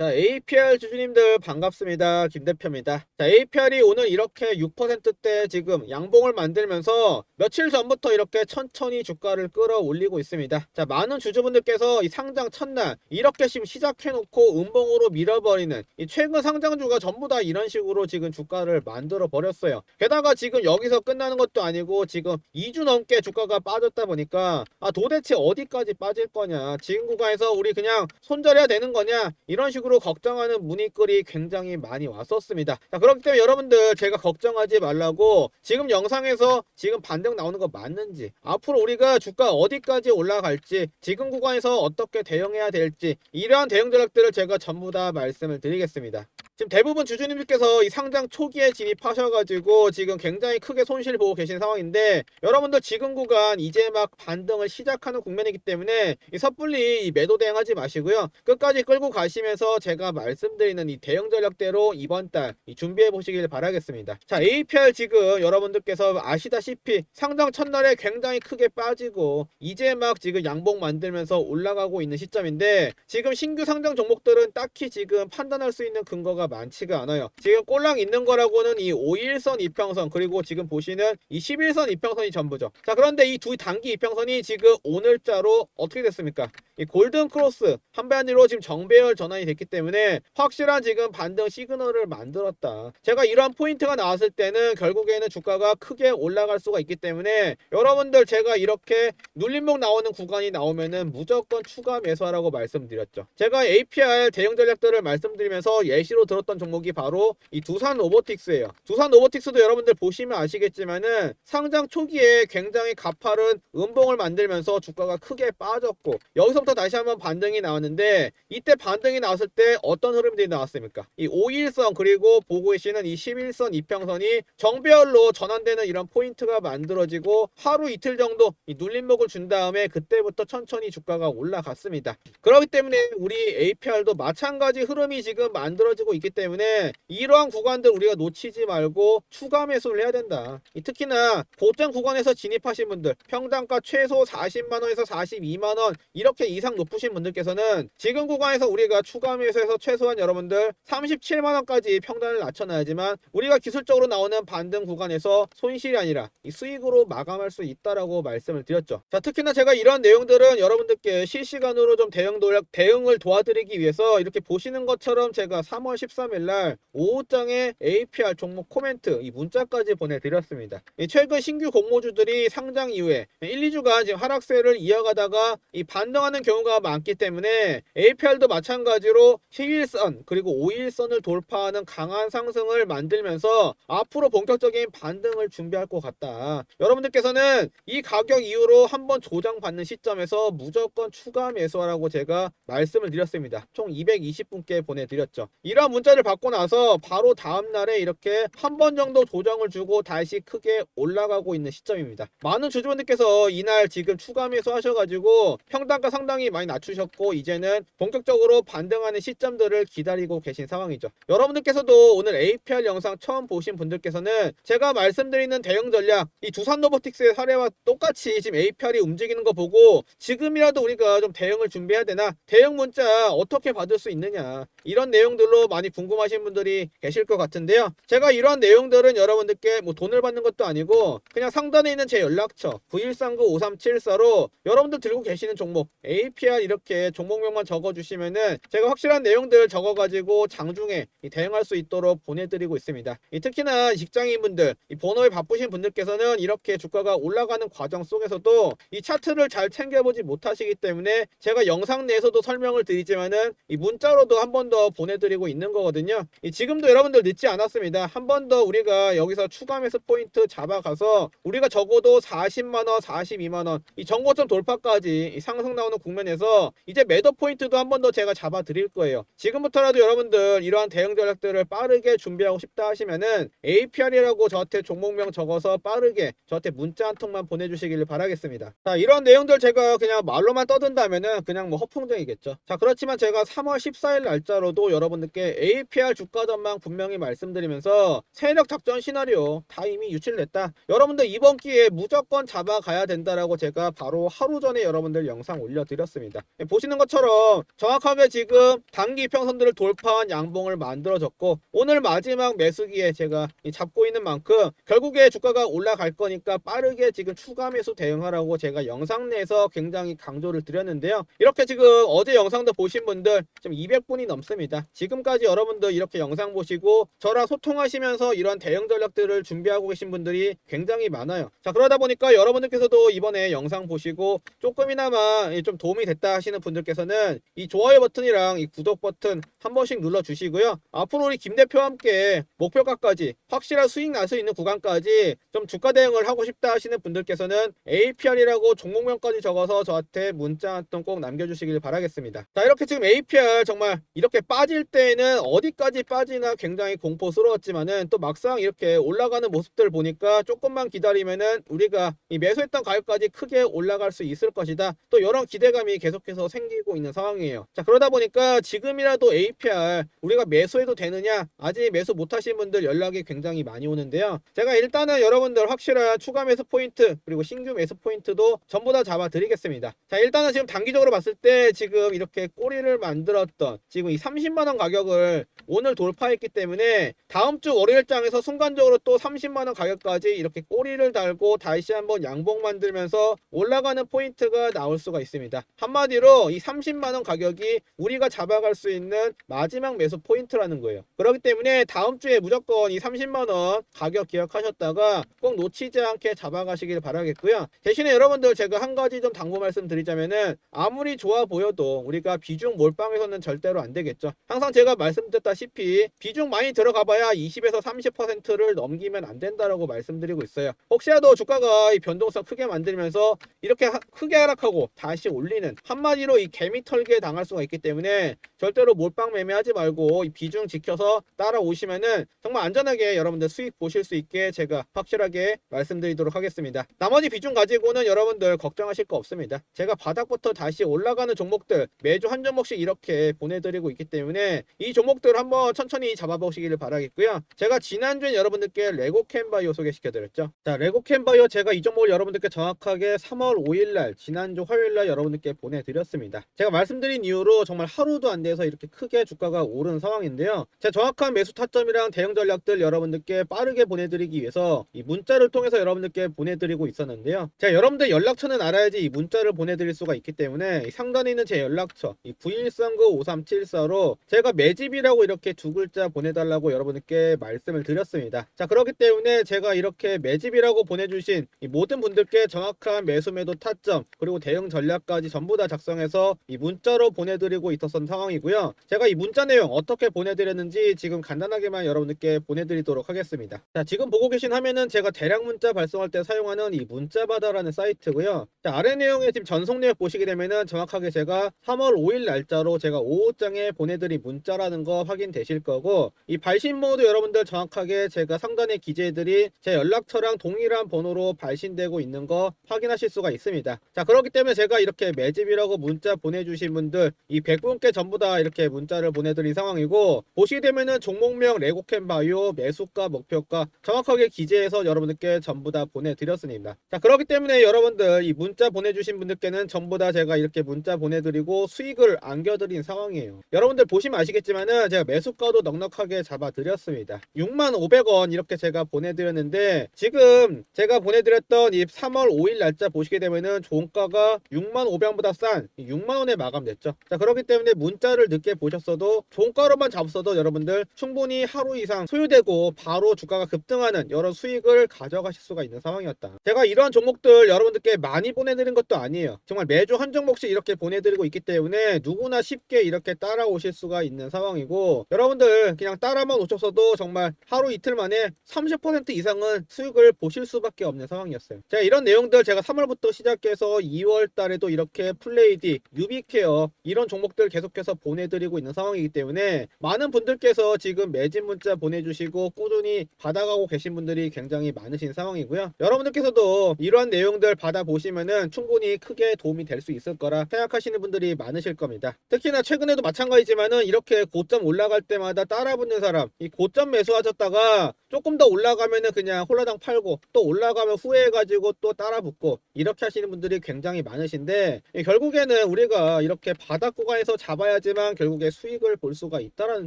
자, APR 주주님들 반갑습니다. 김 대표입니다. 자, APR이 오늘 이렇게 6%대 지금 양봉을 만들면서 며칠 전부터 이렇게 천천히 주가를 끌어올리고 있습니다. 자, 많은 주주분들께서 이 상장 첫날 이렇게 지금 시작해놓고 음봉으로 밀어버리는 이 최근 상장주가 전부 다 이런 식으로 지금 주가를 만들어 버렸어요. 게다가 지금 여기서 끝나는 것도 아니고 지금 2주 넘게 주가가 빠졌다 보니까 아 도대체 어디까지 빠질 거냐 지금 구간에서 우리 그냥 손절해야 되는 거냐 이런 식으로 걱정하는 문의글이 굉장히 많이 왔었습니다. 자 그렇기 때문에 여러분들 제가 걱정하지 말라고 지금 영상에서 지금 반등 나오는 거 맞는지 앞으로 우리가 주가 어디까지 올라갈지 지금 구간에서 어떻게 대응해야 될지 이러한 대응 전략들을 제가 전부 다 말씀을 드리겠습니다. 지금 대부분 주주님들께서 이 상장 초기에 진입하셔가지고 지금 굉장히 크게 손실 보고 계신 상황인데 여러분들 지금 구간 이제 막 반등을 시작하는 국면이기 때문에 이 섣불리 이 매도 대응하지 마시고요 끝까지 끌고 가시면서 제가 말씀드리는 이 대응 전략대로 이번 달이 준비해 보시길 바라겠습니다. 자 APR 지금 여러분들께서 아시다시피 상장 첫날에 굉장히 크게 빠지고 이제 막 지금 양봉 만들면서 올라가고 있는 시점인데 지금 신규 상장 종목들은 딱히 지금 판단할 수 있는 근거가 많지가 않아요. 지금 꼴랑 있는 거라고는 이 5일선 이평선 그리고 지금 보시는 이 11선 이평선이 전부죠. 자 그런데 이 두 단기 이평선이 지금 오늘자로 어떻게 됐습니까? 이 골든 크로스 한반으로 지금 정배열 전환이 됐기 때문에 확실한 지금 반등 시그널을 만들었다. 제가 이러한 포인트가 나왔을 때는 결국에는 주가가 크게 올라갈 수가 있기 때문에 여러분들 제가 이렇게 눌림목 나오는 구간이 나오면은 무조건 추가 매수하라고 말씀드렸죠. 제가 APR 대응 전략들을 말씀드리면서 예시로 들었던 종목이 바로 이 두산 로보틱스예요. 두산 로보틱스도 여러분들 보시면 아시겠지만은 상장 초기에 굉장히 가파른 음봉을 만들면서 주가가 크게 빠졌고 여기서부터 다시 한번 반등이 나왔는데 이때 반등이 나왔을 때 어떤 흐름들이 나왔습니까? 이 5일선 그리고 보고 계시는 이 11선 이평선이 정배열로 전환되는 이런 포인트가 만들어지고 하루 이틀 정도 이 눌림목을 준 다음에 그때부터 천천히 주가가 올라갔습니다. 그렇기 때문에 우리 APR도 마찬가지 흐름이 지금 만들어지고 있기 때문에 이러한 구간들 우리가 놓치지 말고 추가 매수를 해야 된다. 이 특히나 고점 구간에서 진입하신 분들 평단가 최소 40만 원에서 42만 원 이렇게 이상 높으신 분들께서는 지금 구간에서 우리가 추가 매수해서 최소한 여러분들 37만 원까지 평단을 낮춰놔야지만 우리가 기술적으로 나오는 반등 구간에서 손실이 아니라 이 수익으로 마감할 수 있다라고 말씀을 드렸죠. 자 특히나 제가 이런 내용들은 여러분들께 실시간으로 좀 대응 도약 대응을 도와드리기 위해서 이렇게 보시는 것처럼 제가 3월 13일 날 오후장에 APR 종목 코멘트 이 문자까지 보내드렸습니다. 이 최근 신규 공모주들이 상장 이후에 1, 2주간 지금 하락세를 이어가다가 이 반등하는 경우가 많기 때문에 APR도 마찬가지로 11선 그리고 5일선을 돌파하는 강한 상승을 만들면서 앞으로 본격적인 반등을 준비할 것 같다. 여러분들께서는 이 가격 이후로 한번 조정받는 시점에서 무조건 추가 매수하라고 제가 말씀을 드렸습니다. 총 220분께 보내드렸죠. 이러한 문자를 받고 나서 바로 다음 날에 이렇게 한 번 정도 조정을 주고 다시 크게 올라가고 있는 시점입니다. 많은 주주분들께서 이날 지금 추가 매수 하셔가지고 평단가 상당히 많이 낮추셨고 이제는 본격적으로 반등하는 시점들을 기다리고 계신 상황이죠. 여러분들께서도 오늘 APR 영상 처음 보신 분들께서는 제가 말씀드리는 대응 전략 이 두산 로보틱스의 사례와 똑같이 지금 APR이 움직이는 거 보고 지금이라도 우리가 좀 대응을 준비해야 되나 대응 문자 어떻게 받을 수 있느냐 이런 내용들로 많이 궁금하신 분들이 계실 것 같은데요. 제가 이런 내용들은 여러분들께 뭐 돈을 받는 것도 아니고 그냥 상단에 있는 제 연락처 9139-5374로 여러분들 들고 계시는 종목 APR 이렇게 종목명만 적어주시면은 제가 확실한 내용들 적어가지고 장중에 이 대응할 수 있도록 보내드리고 있습니다. 이 특히나 직장인분들 이 번호에 바쁘신 분들께서는 이렇게 주가가 올라가는 과정 속에서도 이 차트를 잘 챙겨보지 못하시기 때문에 제가 영상 내에서도 설명을 드리지만은 이 문자로도 한번 더 보내드리고 있는 거거든요. 이 지금도 여러분들 늦지 않았습니다. 한 번 더 우리가 여기서 추가 매수 포인트 잡아가서 우리가 적어도 40만 원, 42만 원, 이 정고점 돌파까지 이 상승 나오는 국면에서 이제 매도 포인트도 한 번 더 제가 잡아 드릴 거예요. 지금부터라도 여러분들 이러한 대응 전략들을 빠르게 준비하고 싶다 하시면은 APR이라고 저한테 종목명 적어서 빠르게 저한테 문자 한 통만 보내주시길 바라겠습니다. 자, 이런 내용들 제가 그냥 말로만 떠든다면은 그냥 뭐 허풍쟁이겠죠. 자, 그렇지만 제가 3월 14일 날짜로 도 여러분들께 APR 주가 전망 분명히 말씀드리면서 세력 작전 시나리오 다 이미 유출됐다. 여러분들 이번 기회에 무조건 잡아가야 된다라고 제가 바로 하루 전에 여러분들 영상 올려드렸습니다. 예, 보시는 것처럼 정확하게 지금 단기 평선들을 돌파한 양봉을 만들어졌고 오늘 마지막 매수기에 제가 이 잡고 있는 만큼 결국에 주가가 올라갈 거니까 빠르게 지금 추가 매수 대응하라고 제가 영상 내에서 굉장히 강조를 드렸는데요. 이렇게 지금 어제 영상도 보신 분들 지금 200분이 넘습니다. 지금까지 여러분들 이렇게 영상 보시고 저랑 소통하시면서 이런 대응 전략들을 준비하고 계신 분들이 굉장히 많아요. 자 그러다 보니까 여러분들께서도 이번에 영상 보시고 조금이나마 좀 도움이 됐다 하시는 분들께서는 이 좋아요 버튼이랑 이 구독 버튼 한 번씩 눌러 주시고요. 앞으로 우리 김 대표와 함께 목표가까지 확실한 수익 날 수 있는 구간까지 좀 주가 대응을 하고 싶다 하시는 분들께서는 APR이라고 종목명까지 적어서 저한테 문자 한 통 꼭 남겨주시길 바라겠습니다. 자 이렇게 지금 APR 정말 이렇게 빠질 때는 어디까지 빠지나 굉장히 공포스러웠지만은 또 막상 이렇게 올라가는 모습들 보니까 조금만 기다리면은 우리가 이 매수했던 가격까지 크게 올라갈 수 있을 것이다. 또 이런 기대감이 계속해서 생기고 있는 상황이에요. 자 그러다 보니까 지금이라도 APR 우리가 매수해도 되느냐 아직 매수 못하신 분들 연락이 굉장히 많이 오는데요. 제가 일단은 여러분들 확실한 추가 매수 포인트 그리고 신규 매수 포인트도 전부 다 잡아드리겠습니다. 자 일단은 지금 단기적으로 봤을 때 지금 이렇게 꼬리를 만들었던 지금 이 30만 원 가격을 오늘 돌파했기 때문에 다음 주 월요일장에서 순간적으로 또 30만 원 가격까지 이렇게 꼬리를 달고 다시 한번 양봉 만들면서 올라가는 포인트가 나올 수가 있습니다. 한마디로 이 30만 원 가격이 우리가 잡아갈 수 있는 마지막 매수 포인트라는 거예요. 그렇기 때문에 다음 주에 무조건 이 30만 원 가격 기억하셨다가 꼭 놓치지 않게 잡아가시길 바라겠고요. 대신에 여러분들 제가 한 가지 좀 당부 말씀드리자면은 아무리 좋아 보여도 우리가 비중 몰빵에서는 절대로 안 되겠죠. 항상 제가 말씀드렸다시피 비중 많이 들어가 봐야 20에서 30%를 넘기면 안 된다라고 말씀드리고 있어요. 혹시라도 주가가 이 변동성 크게 만들면서 이렇게 하- 크게 하락하고 다시 올리는 한마디로 이 개미 털기에 당할 수가 있기 때문에 절대로 몰빵 매매하지 말고 이 비중 지켜서 따라오시면은 정말 안전하게 여러분들 수익 보실 수 있게 제가 확실하게 말씀드리도록 하겠습니다. 나머지 비중 가지고는 여러분들 걱정하실 거 없습니다. 제가 바닥부터 다시 올라가는 종목들 매주 한 종목씩 이렇게 보내드리고 있기 때문에 이 종목들 한번 천천히 잡아보시기를 바라겠고요. 제가 지난주에 여러분들께 레고 캔바이오 소개시켜드렸죠. 자, 레고 캔바이오 제가 이 종목을 여러분들께 정확하게 3월 5일날 지난주 화요일날 여러분들께 보내드렸습니다. 제가 말씀드린 이후로 정말 하루도 안 돼서 이렇게 크게 주가가 오른 상황인데요. 제 정확한 매수 타점이랑 대응 전략들 여러분들께 빠르게 보내드리기 위해서 이 문자를 통해서 여러분들께 보내드리고 있었는데요. 제가 여러분들 연락처는 알아야지 이 문자를 보내드릴 수가 있기 때문에 이 상단에 있는 제 연락처 이 91395374로 제가 매집이라고 이렇게 두 글자 보내달라고 여러분들께 말씀을 드렸습니다. 자 그렇기 때문에 제가 이렇게 매집이라고 보내주신 이 모든 분들께 정확한 매수 매도 타점 그리고 대응 전략까지 전부 다 작성해서 이 문자로 보내드리고 있었던 상황이고요. 제가 이 문자 내용 어떻게 보내드렸는지 지금 간단하게만 여러분들께 보내드리도록 하겠습니다. 자 지금 보고 계신 화면은 제가 대량 문자 발송할 때 사용하는 이 문자바다라는 사이트고요. 자 아래 내용에 지금 전송 내역 보시게 되면은 정확하게 제가 3월 5일 날짜로 제가 오후장에 보내드린 문자라는 거 확인되실 거고 이 발신 번호도 여러분들 정확하게 제가 상단에 기재해드린 제 연락처랑 동일한 번호로 발신되고 있는 거 확인하실 수가 있습니다. 자 그렇기 때문에 제가 이렇게 매집이라고 문자 보내주신 분들 이 100분께 전부 다 이렇게 문자를 보내드린 상황이고 보시게 되면은 종목명 레고캔 바이오 매수가 목표가 정확하게 기재해서 여러분들께 전부 다 보내드렸습니다. 자 그렇기 때문에 여러분들 이 문자 보내주신 분들께는 전부 다 제가 이렇게 문자 보내드리고 수익을 안겨드린 상황이에요. 여러분 들 보시면 아시겠지만은 제가 매수가도 넉넉하게 잡아드렸습니다. 6만 500원 이렇게 제가 보내드렸는데 지금 제가 보내드렸던 이 3월 5일 날짜 보시게 되면은 종가가 6만 500원보다 싼 6만 원에 마감됐죠. 자 그렇기 때문에 문자를 늦게 보셨어도 종가로만 잡았어도 여러분들 충분히 하루 이상 소요되고 바로 주가가 급등하는 여러 수익을 가져가실 수가 있는 상황이었다. 제가 이런 종목들 여러분들께 많이 보내드린 것도 아니에요. 정말 매주 한 종목씩 이렇게 보내드리고 있기 때문에 누구나 쉽게 이렇게 따라오실 수가 있는 상황이고 여러분들 그냥 따라만 오셨어도 정말 하루 이틀 만에 30% 이상은 수익을 보실 수밖에 없는 상황이었어요. 제가 이런 내용들 제가 3월부터 시작해서 2월 달에도 이렇게 플레이디, 유비케어 이런 종목들 계속해서 보내드리고 있는 상황이기 때문에 많은 분들께서 지금 매진 문자 보내주시고 꾸준히 받아가고 계신 분들이 굉장히 많으신 상황이고요. 여러분들께서도 이러한 내용들 받아보시면은 충분히 크게 도움이 될 수 있을 거라 생각하시는 분들이 많으실 겁니다. 특히나 최근에도 마찬가지 지만은 이렇게 고점 고점 올라갈 때마다 따라붙는 사람, 이 고점 매수하셨다가 조금 더 올라가면은 그냥 홀라당 팔고 또 올라가면 후회해가지고 또 따라붙고 이렇게 하시는 분들이 굉장히 많으신데 예, 결국에는 우리가 이렇게 바닥 구간에서 잡아야지만 결국에 수익을 볼 수가 있다라는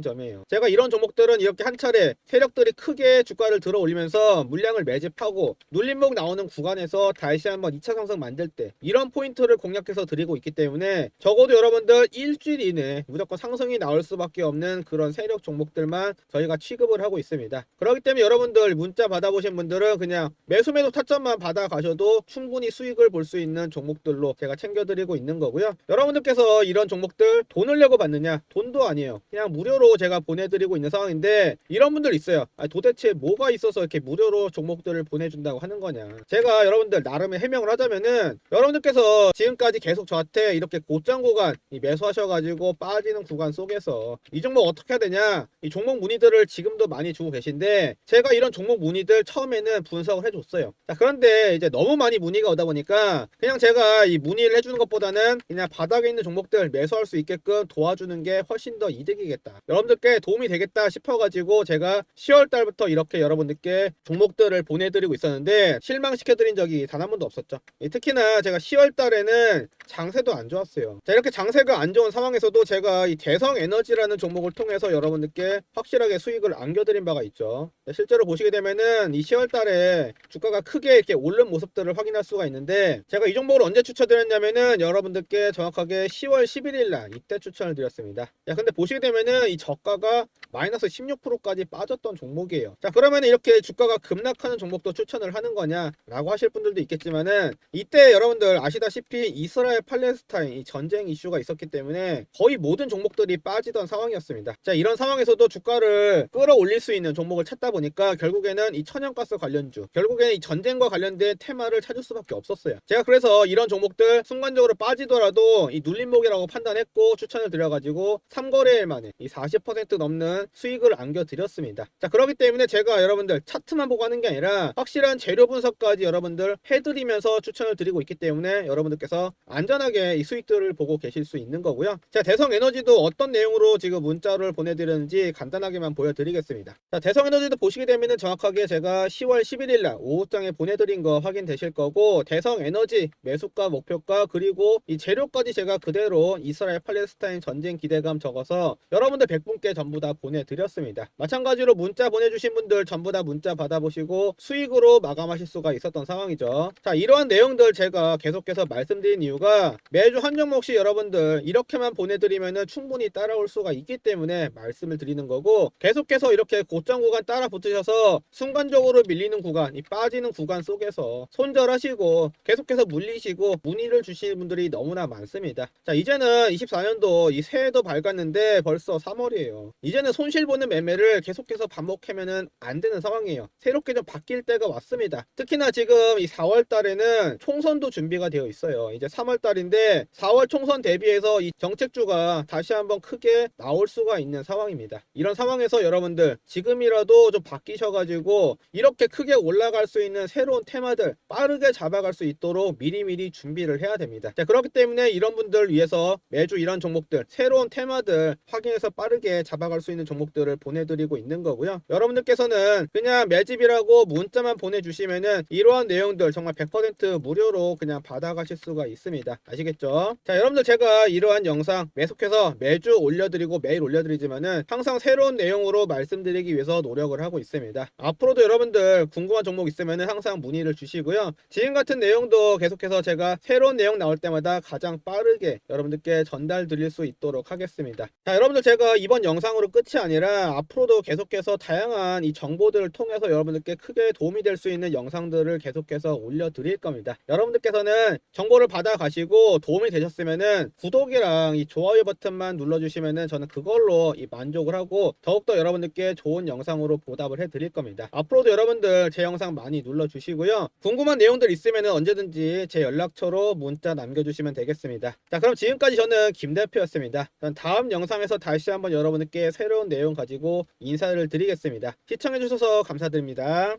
점이에요. 제가 이런 종목들은 이렇게 한 차례 세력들이 크게 주가를 들어 올리면서 물량을 매집하고 눌림목 나오는 구간에서 다시 한번 2차 상승 만들 때 이런 포인트를 공략해서 드리고 있기 때문에 적어도 여러분들 일주일 이내 무조건 상승 이 나올 수밖에 없는 그런 세력 종목들만 저희가 취급을 하고 있습니다. 그렇기 때문에 여러분들 문자 받아보신 분들은 그냥 매수 매도 타점만 받아 가셔도 충분히 수익을 볼 수 있는 종목들로 제가 챙겨드리고 있는 거고요. 여러분들께서 이런 종목들 돈을 내고 받느냐? 돈도 아니에요. 그냥 무료로 제가 보내드리고 있는 상황인데 이런 분들 있어요. 아, 도대체 뭐가 있어서 이렇게 무료로 종목들을 보내준다고 하는 거냐? 제가 여러분들 나름의 해명을 하자면은 여러분들께서 지금까지 계속 저한테 이렇게 고장 구간 이 매수하셔가지고 빠지는 구간 속에서 이 종목 어떻게 해야 되냐? 이 종목 문의들을 지금도 많이 주고 계신데 제가 이런 종목 문의들 처음에는 분석을 해줬어요. 자 그런데 이제 너무 많이 문의가 오다 보니까 그냥 제가 이 문의를 해주는 것보다는 그냥 바닥에 있는 종목들 매수할 수 있게끔 도와주는 게 훨씬 더 이득이겠다. 여러분들께 도움이 되겠다 싶어가지고 제가 10월 달부터 이렇게 여러분들께 종목들을 보내드리고 있었는데 실망시켜드린 적이 단 한 번도 없었죠. 이 특히나 제가 10월 달에는 장세도 안 좋았어요. 자 이렇게 장세가 안 좋은 상황에서도 제가 이 대성 에너지라는 종목을 통해서 여러분들께 확실하게 수익을 안겨드린 바가 있죠. 네, 실제로 보시게 되면은 이 10월 달에 주가가 크게 이렇게 오른 모습들을 확인할 수가 있는데 제가 이 종목을 언제 추천드렸냐면은 여러분들께 정확하게 10월 11일 날 이때 추천을 드렸습니다. 야 근데 보시게 되면은 이 저가가 마이너스 16%까지 빠졌던 종목이에요. 자 그러면 이렇게 주가가 급락하는 종목도 추천을 하는 거냐라고 하실 분들도 있겠지만은 이때 여러분들 아시다시피 이스라엘 팔레스타인 이 전쟁 이슈가 있었기 때문에 거의 모든 종목들 이 빠지던 상황이었습니다. 자 이런 상황에서도 주가를 끌어올릴 수 있는 종목을 찾다 보니까 결국에는 이 천연가스 관련주 결국에는 이 전쟁과 관련된 테마를 찾을 수밖에 없었어요. 제가 그래서 이런 종목들 순간적으로 빠지더라도 이 눌림목이라고 판단했고 추천을 드려가지고 3거래일 만에 이 40% 넘는 수익을 안겨드렸습니다. 자 그렇기 때문에 제가 여러분들 차트만 보고 하는 게 아니라 확실한 재료 분석까지 여러분들 해드리면서 추천을 드리고 있기 때문에 여러분들께서 안전하게 이 수익들을 보고 계실 수 있는 거고요. 자 대성 에너지도 어떤 내용으로 지금 문자를 보내드렸는지 간단하게만 보여드리겠습니다. 자 대성에너지도 보시게 되면은 정확하게 제가 10월 11일 날 오후장에 보내드린 거 확인되실 거고 대성에너지 매수가 목표가 그리고 이 재료까지 제가 그대로 이스라엘 팔레스타인 전쟁 기대감 적어서 여러분들 100분께 전부 다 보내드렸습니다. 마찬가지로 문자 보내주신 분들 전부 다 문자 받아보시고 수익으로 마감하실 수가 있었던 상황이죠. 자 이러한 내용들 제가 계속해서 말씀드린 이유가 매주 한 종목씩 여러분들 이렇게만 보내드리면은 충분히 따라올 수가 있기 때문에 말씀을 드리는 거고 계속해서 이렇게 고점 구간 따라 붙으셔서 순간적으로 밀리는 구간 이 빠지는 구간 속에서 손절하시고 계속해서 물리시고 문의를 주시는 분들이 너무나 많습니다. 자 이제는 24년도 이 새해도 밝았는데 벌써 3월이에요. 이제는 손실 보는 매매를 계속해서 반복하면은 안 되는 상황이에요. 새롭게 좀 바뀔 때가 왔습니다. 특히나 지금 이 4월 달에는 총선도 준비가 되어 있어요. 이제 3월 달인데 4월 총선 대비해서 이 정책주가 다시 한번 크게 나올 수가 있는 상황입니다. 이런 상황에서 여러분들 지금이라도 좀 바뀌셔가지고 이렇게 크게 올라갈 수 있는 새로운 테마들 빠르게 잡아갈 수 있도록 미리미리 준비를 해야 됩니다. 자 그렇기 때문에 이런 분들 위해서 매주 이런 종목들 새로운 테마들 확인해서 빠르게 잡아갈 수 있는 종목들을 보내드리고 있는 거고요. 여러분들께서는 그냥 매집이라고 문자만 보내주시면은 이러한 내용들 정말 100% 무료로 그냥 받아가실 수가 있습니다. 아시겠죠? 자 여러분들 제가 이러한 영상 계속해서 매주 올려드리고 매일 올려드리지만은 항상 새로운 내용으로 말씀드리기 위해서 노력을 하고 있습니다. 앞으로도 여러분들 궁금한 종목 있으면은 항상 문의를 주시고요. 지금 같은 내용도 계속해서 제가 새로운 내용 나올 때마다 가장 빠르게 여러분들께 전달 드릴 수 있도록 하겠습니다. 자 여러분들 제가 이번 영상으로 끝이 아니라 앞으로도 계속해서 다양한 이 정보들을 통해서 여러분들께 크게 도움이 될 수 있는 영상들을 계속해서 올려드릴 겁니다. 여러분들께서는 정보를 받아 가시고 도움이 되셨으면은 구독이랑 이 좋아요 버튼만 눌러주시면은 저는 그걸로 이 만족을 하고 더욱더 여러분들께 좋은 영상으로 보답을 해드릴 겁니다. 앞으로도 여러분들 제 영상 많이 눌러주시고요. 궁금한 내용들 있으면은 언제든지 제 연락처로 문자 남겨주시면 되겠습니다. 자 그럼 지금까지 저는 김 대표였습니다. 전 다음 영상에서 다시 한번 여러분들께 새로운 내용 가지고 인사를 드리겠습니다. 시청해주셔서 감사드립니다.